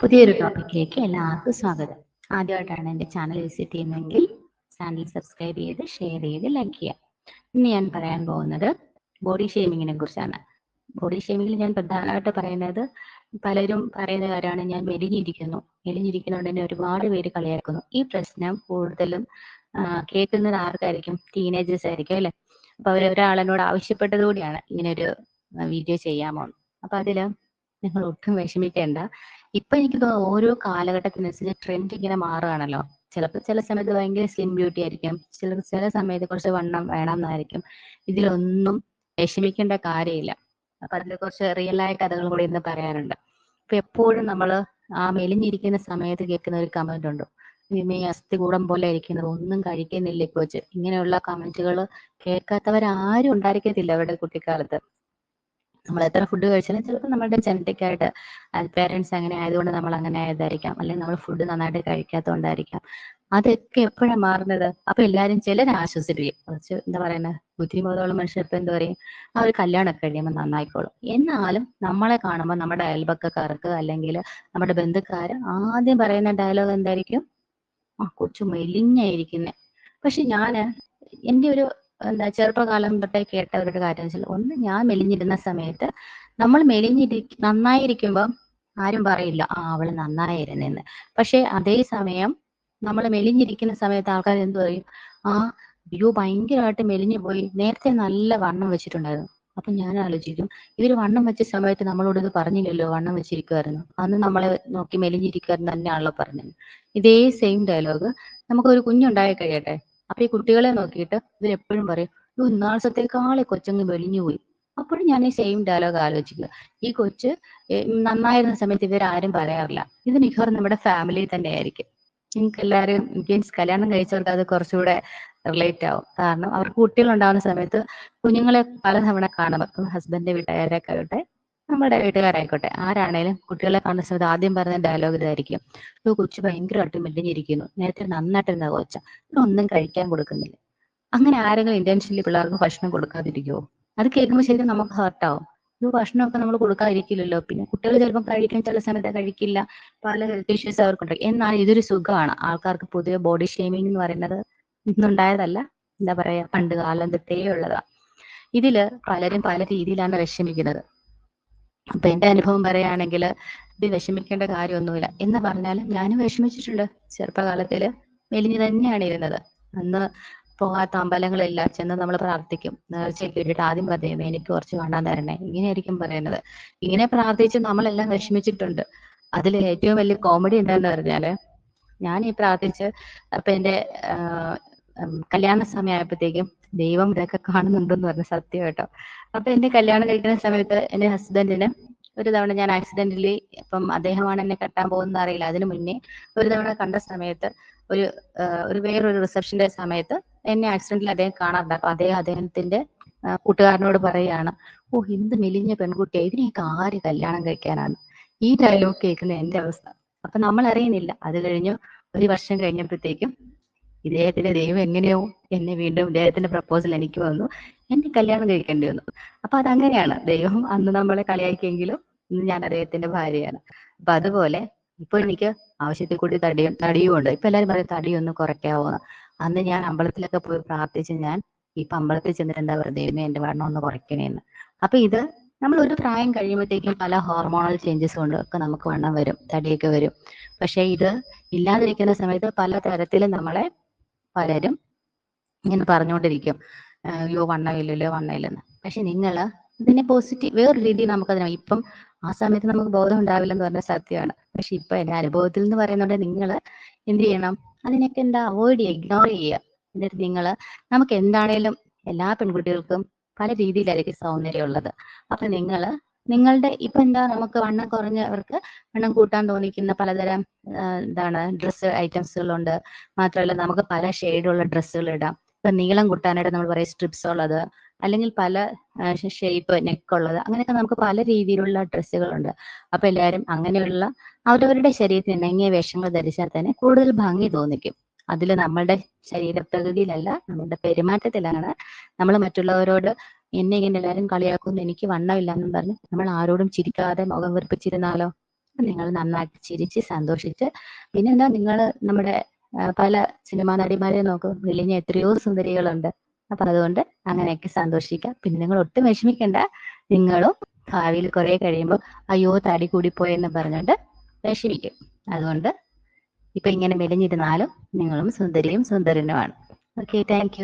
പുതിയൊരു ടോപ്പിക്കിലേക്ക് എല്ലാവർക്കും സ്വാഗതം. ആദ്യമായിട്ടാണ് എന്റെ ചാനൽ വിസിറ്റ് ചെയ്യുന്നതെങ്കിൽ ചാനൽ സബ്സ്ക്രൈബ് ചെയ്ത് ഷെയർ ചെയ്ത് ലൈക്ക് ചെയ്യുക. ഇന്ന് ഞാൻ പറയാൻ പോകുന്നത് ബോഡി ഷേമിങ്ങിനെ കുറിച്ചാണ്. ബോഡി ഷേമിങ്ങിൽ ഞാൻ പ്രധാനമായിട്ട് പറയുന്നത് പലരും പറയുന്ന കാര്യമാണ് ഞാൻ മെലിഞ്ഞിരിക്കുന്നു. മെലിഞ്ഞിരിക്കുന്നതുകൊണ്ട് തന്നെ ഒരുപാട് പേര് കളിയാക്കുന്നു. ഈ പ്രശ്നം കൂടുതലും കേൾക്കുന്നത് ആർക്കായിരിക്കും? ടീനേജേഴ്സ് ആയിരിക്കും അല്ലെ? അപ്പൊ അവർ ആവശ്യപ്പെട്ടതുകൂടിയാണ് ആവശ്യപ്പെട്ടത് കൂടിയാണ് ഇങ്ങനെ ഒരു വീഡിയോ ചെയ്യാമോ. അപ്പൊ അതിൽ നിങ്ങൾ ഒട്ടും വിഷമിക്കേണ്ട. ഇപ്പൊ എനിക്ക് തോന്നുന്നു ഓരോ കാലഘട്ടത്തിനനുസരിച്ച് ട്രെൻഡ് ഇങ്ങനെ മാറുകയാണല്ലോ. ചിലപ്പോൾ ചില സമയത്ത് ഭയങ്കര സ്ലിം ബ്യൂട്ടി ആയിരിക്കും. ചില ചില സമയത്ത് കുറച്ച് വണ്ണം വേണം എന്നായിരിക്കും ഇതിലൊന്നും വിഷമിക്കേണ്ട കാര്യമില്ല. അപ്പൊ അതിനെ കുറച്ച് റിയൽ ആയ കഥകൾ കൂടി ഇന്ന് പറയാനുണ്ട്. ഇപ്പൊ എപ്പോഴും നമ്മൾ ആ മെലിഞ്ഞിരിക്കുന്ന സമയത്ത് കേൾക്കുന്ന ഒരു കമന്റ് ഉണ്ട്. ഇനി അസ്ഥി കൂടം പോലെ ഇരിക്കുന്നത് ഒന്നും കഴിക്കുന്നില്ല വെച്ച് ഇങ്ങനെയുള്ള കമന്റുകൾ കേൾക്കാത്തവരാരും ഉണ്ടായിരിക്കത്തില്ല അവരുടെ കുട്ടിക്കാലത്ത്. നമ്മൾ എത്ര ഫുഡ് കഴിച്ചാലും ചിലപ്പോൾ നമ്മുടെ ജനറ്റിക് ആയിട്ട് പേരൻസ് അങ്ങനെ ആയതുകൊണ്ട് നമ്മൾ അങ്ങനെ ആയതായിരിക്കാം. അല്ലെങ്കിൽ നമ്മൾ ഫുഡ് നന്നായിട്ട് കഴിക്കാത്തതുകൊണ്ടായിരിക്കാം. അതൊക്കെ എപ്പോഴാണ് മാറുന്നത്? അപ്പൊ എല്ലാരും ചിലർ ആശ്വസിപ്പിക്കും. കുറച്ച് എന്താ പറയുന്നത് ബുദ്ധിമുട്ടുള്ള മനുഷ്യർ ഇപ്പൊ എന്താ പറയും? ആ ഒരു കല്യാണം കഴിയുമ്പോൾ നന്നായിക്കോളും. എന്നാലും നമ്മളെ കാണുമ്പോൾ നമ്മുടെ അയൽപക്കക്കാർക്ക് അല്ലെങ്കിൽ നമ്മുടെ ബന്ധുക്കാർ ആദ്യം പറയുന്ന ഡയലോഗ് എന്തായിരിക്കും? ആ കൊച്ചു മെലിഞ്ഞായിരിക്കുന്നേ. പക്ഷെ ഞാൻ എന്റെ ഒരു എന്താ ചെറുപ്പകാലം തൊട്ടേ കേട്ട ഒരു കാര്യം വെച്ചാൽ ഒന്ന് ഞാൻ മെലിഞ്ഞിരുന്ന സമയത്ത് നമ്മൾ മെലിഞ്ഞിരി നന്നായിരിക്കുമ്പം ആരും പറയില്ല ആ അവൾ നന്നായിരുന്നെന്ന്. പക്ഷെ അതേ സമയം നമ്മൾ മെലിഞ്ഞിരിക്കുന്ന സമയത്ത് ആൾക്കാർ എന്ത് പറയും ആ അയ്യോ ഭയങ്കരമായിട്ട് മെലിഞ്ഞു പോയി നേരത്തെ നല്ല വണ്ണം വെച്ചിട്ടുണ്ടായിരുന്നു. അപ്പൊ ഞാൻ ആലോചിക്കും ഇവർ വണ്ണം വെച്ച സമയത്ത് നമ്മളോട് ഇത് പറഞ്ഞില്ലല്ലോ വണ്ണം വെച്ചിരിക്കുമായിരുന്നു അന്ന് നമ്മളെ നോക്കി മെലിഞ്ഞിരിക്കുമായിരുന്നു തന്നെയാണല്ലോ പറഞ്ഞത്. ഇതേ സെയിം ഡയലോഗ് നമുക്കൊരു കുഞ്ഞുണ്ടായി കഴിയട്ടെ? അപ്പൊ ഈ കുട്ടികളെ നോക്കിയിട്ട് ഇവരെപ്പോഴും പറയും ഇത് ഇന്നാളത്തേക്കാളെ കൊച്ചങ്ങ് വെളിഞ്ഞു പോയി. അപ്പോഴും ഞാൻ ഈ സെയിം ഡയലോഗ് ആലോചിക്കുക. ഈ കൊച്ച് നന്നായിരുന്ന സമയത്ത് ഇവരാരും പറയാറില്ല. ഇത് മിക്കവാറും നമ്മുടെ ഫാമിലി തന്നെ ആയിരിക്കും. നിങ്ങൾക്ക് എല്ലാവരും മീൻസ് കല്യാണം കഴിച്ചവർക്ക് അത് കുറച്ചുകൂടെ റിലേറ്റ് ആവും. കാരണം അവർക്ക് കുട്ടികൾ ഉണ്ടാകുന്ന സമയത്ത് കുഞ്ഞുങ്ങളെ പല തവണ കാണുമ്പോൾ ഹസ്ബൻഡിന്റെ വീട്ടുകാരായിക്കോട്ടെ നമ്മുടെ വീട്ടുകാരായിക്കോട്ടെ ആരാണേലും കുട്ടികളെ കാണുന്ന സമയത്ത് ആദ്യം പറഞ്ഞ ഡയലോഗ് ഇതായിരിക്കും. "ഓ, കൊച്ചു ഭയങ്കരമായിട്ട് മെലിഞ്ഞിരിക്കുന്നു. നേരത്തെ നന്നായിട്ടിരുന്ന കൊച്ച. ഒന്നും കഴിക്കാൻ കൊടുക്കുന്നില്ല. അങ്ങനെ ആരെങ്കിലും ഇന്റൻഷനിൽ പിള്ളേർക്ക് ഭക്ഷണം കൊടുക്കാതിരിക്കുമോ അത് കേൾക്കുമ്പോൾ ശരിക്കും നമുക്ക് ഹേർട്ടാവും ഇത് ഭക്ഷണമൊക്കെ നമ്മൾ കൊടുക്കാതിരിക്കില്ലല്ലോ. പിന്നെ കുട്ടികൾ ചിലപ്പോൾ കഴിക്കാൻ ചില സമയത്ത് കഴിക്കില്ല. പല ഹെൽത്ത് ഇഷ്യൂസ് അവർക്കുണ്ട്. എന്നാൽ ഇതൊരു സുഖമാണ്. ആൾക്കാർക്ക് പൊതുവെ ബോഡി ഷേമിംഗ് എന്ന് പറയുന്നത് ഇന്നുണ്ടായതല്ല. എന്താ പറയാ? പണ്ട് കാലം തൊട്ടേ ഇതിൽ പലരും പല രീതിയിലാണ് വിഷമിക്കുന്നത്. അപ്പൊ എന്റെ അനുഭവം പറയുകയാണെങ്കിൽ ഇത് വിഷമിക്കേണ്ട കാര്യമൊന്നുമില്ല. എന്ന് പറഞ്ഞാൽ ഞാനും വിഷമിച്ചിട്ടുണ്ട് ചെറുപ്പകാലത്തിൽ. മെലിഞ്ഞു തന്നെയാണ് ഇരുന്നത്. അന്ന് പോകാത്ത അമ്പലങ്ങളില്ല ചെന്ന് നമ്മൾ പ്രാർത്ഥിക്കും. നേർച്ചയ്ക്ക് വേണ്ടിയിട്ട് ആദ്യം പറയും എനിക്ക് കുറച്ച് കാണാൻ തരണേ. ഇങ്ങനെയായിരിക്കും പറയുന്നത്. ഇങ്ങനെ പ്രാർത്ഥിച്ച് നമ്മളെല്ലാം വിഷമിച്ചിട്ടുണ്ട്. അതിൽ ഏറ്റവും വലിയ കോമഡി എന്താന്ന് പറഞ്ഞാൽ ഞാൻ ഈ പ്രാർത്ഥിച്ച് അപ്പൊ എന്റെ കല്യാണ സമയമായപ്പോഴത്തേക്കും ദൈവം ഇതൊക്കെ കാണുന്നുണ്ടെന്ന് പറഞ്ഞു സത്യം കേട്ടോ. അപ്പൊ എന്റെ കല്യാണം കഴിക്കുന്ന സമയത്ത് എന്റെ ഹസ്ബൻഡിന് ഒരു തവണ ഞാൻ ആക്സിഡന്റലി ഇപ്പം അദ്ദേഹമാണ് എന്നെ കെട്ടാൻ പോകുന്നത് അറിയില്ല. അതിനു മുന്നേ ഒരു തവണ കണ്ട സമയത്ത് ഒരു ഒരു വേറൊരു റിസപ്ഷന്റെ സമയത്ത് എന്നെ ആക്സിഡന്റിൽ അദ്ദേഹം കാണാറുണ്ട്. അപ്പൊ അദ്ദേഹം അദ്ദേഹത്തിന്റെ കൂട്ടുകാരനോട് പറയാണ് ഓ എന്ത് മെലിഞ്ഞ പെൺകുട്ടിയെ ഇതിനെയൊക്കെ ആര് കല്യാണം കഴിക്കാനാണ്? ഈ ഡയലോഗ് കേൾക്കുന്ന എന്റെ അവസ്ഥ. അപ്പൊ നമ്മൾ അറിയുന്നില്ല അത് കഴിഞ്ഞു ഒരു വർഷം കഴിഞ്ഞപ്പോഴത്തേക്കും ഇദ്ദേഹത്തിന്റെ ദൈവം എങ്ങനെയോ എന്നെ വീണ്ടും ഇദ്ദേഹത്തിന്റെ പ്രപ്പോസൽ എനിക്ക് വന്നു. എന്നെ കല്യാണം കഴിക്കേണ്ടി വന്നു. അപ്പൊ അതങ്ങനെയാണ്. ദൈവം അന്ന് നമ്മളെ കളിയാക്കിയെങ്കിലും ഇന്ന് ഞാൻ അദ്ദേഹത്തിന്റെ ഭാര്യയാണ്. അപ്പൊ അതുപോലെ ഇപ്പൊ എനിക്ക് ആവശ്യത്തിൽ കൂടി തടിയും തടിയും ഉണ്ട്. ഇപ്പൊ എല്ലാരും പറയും തടിയൊന്ന് കുറയ്ക്കാവോ അന്ന് ഞാൻ അമ്പലത്തിലൊക്കെ പോയി പ്രാർത്ഥിച്ച് ഞാൻ ഇപ്പൊ അമ്പലത്തിൽ ചെന്നിട്ട് എന്താ പറയുക ദൈവമേ എന്റെ വണ്ണം ഒന്ന് കുറയ്ക്കണേന്ന് അപ്പൊ ഇത് നമ്മൾ ഒരു പ്രായം കഴിയുമ്പോഴത്തേക്കും പല ഹോർമോണൽ ചേഞ്ചസ് കൊണ്ട് ഒക്കെ നമുക്ക് വണ്ണം വരും തടിയൊക്കെ വരും. പക്ഷെ ഇത് ഇല്ലാതിരിക്കുന്ന സമയത്ത് പല തരത്തിലും നമ്മളെ പലരും ഇങ്ങനെ പറഞ്ഞുകൊണ്ടിരിക്കും. അയ്യോ വണ്ണമില്ലല്ലോ വണ്ണമില്ലെന്ന്. പക്ഷെ നിങ്ങൾ ഇതിനെ പോസിറ്റീവ് വേറൊരു രീതിയിൽ നമുക്കതിനെ ഇപ്പം ആ സമയത്ത് നമുക്ക് ബോധം ഉണ്ടാവില്ലെന്ന് പറഞ്ഞ സത്യമാണ്. പക്ഷെ ഇപ്പൊ എന്റെ അനുഭവത്തിൽ നിന്ന് പറയുന്നുണ്ട് നിങ്ങൾ എന്ത് ചെയ്യണം? അതിനൊക്കെ എന്താ അവോയ്ഡ് ചെയ്യുക ഇഗ്നോർ ചെയ്യുക. എന്നിട്ട് നിങ്ങൾ നമുക്ക് എന്താണേലും എല്ലാ പെൺകുട്ടികൾക്കും പല രീതിയിലായിരിക്കും സൗന്ദര്യം ഉള്ളത് അപ്പൊ നിങ്ങൾ നിങ്ങളുടെ ഇപ്പൊ എന്താ നമുക്ക് വണ്ണം കുറഞ്ഞവർക്ക് വണ്ണം കൂട്ടാൻ തോന്നിക്കുന്ന പലതരം എന്താണ് ഡ്രസ്സ് ഐറ്റംസുകളുണ്ട് മാത്രമല്ല നമുക്ക് പല ഷെയ്ഡുള്ള ഡ്രസ്സുകൾ ഇടാം. ഇപ്പൊ നീളം കൂട്ടാനായിട്ട് നമ്മൾ പറയും സ്ട്രിപ്സ് ഉള്ളത് അല്ലെങ്കിൽ പല ഷേപ്പ് നെക്ക് ഉള്ളത് അങ്ങനെയൊക്കെ നമുക്ക് പല രീതിയിലുള്ള ഡ്രസ്സുകളുണ്ട് അപ്പൊ എല്ലാവരും അങ്ങനെയുള്ള അവരവരുടെ ശരീരത്തിന് ഇണങ്ങിയ വേഷങ്ങൾ ധരിച്ചാൽ തന്നെ കൂടുതൽ ഭംഗി തോന്നിക്കും. അതിൽ നമ്മളുടെ ശരീരപ്രകൃതിയിലല്ല നമ്മളുടെ പെരുമാറ്റത്തിലാണ് നമ്മൾ മറ്റുള്ളവരോട് എന്നെ ഇങ്ങനെ എല്ലാവരും കളിയാക്കുന്നു എനിക്ക് വണ്ണമില്ല എന്നും പറഞ്ഞ് നമ്മൾ ആരോടും ചിരിക്കാതെ മുഖം വെറുപ്പിച്ചിരുന്നാലോ? നിങ്ങൾ നന്നായിട്ട് ചിരിച്ച് സന്തോഷിച്ച്. പിന്നെന്താ നിങ്ങൾ നമ്മുടെ പല സിനിമാ നടിമാരെ നോക്കും. വെളിഞ്ഞ എത്രയോ സുന്ദരികളുണ്ട്. അപ്പൊ അതുകൊണ്ട് അങ്ങനെയൊക്കെ സന്തോഷിക്കാം. പിന്നെ നിങ്ങൾ ഒട്ടും വിഷമിക്കണ്ട. നിങ്ങളും ഭാവിയിൽ കുറെ കഴിയുമ്പോൾ അയ്യോ തടി കൂടിപ്പോയെന്ന് പറഞ്ഞുകൊണ്ട് വിഷമിക്കും. അതുകൊണ്ട് ഇപ്പൊ ഇങ്ങനെ മെലിഞ്ഞിരുന്നാലും നിങ്ങളും സുന്ദരിയും സുന്ദരനുമാണ്. Okay thank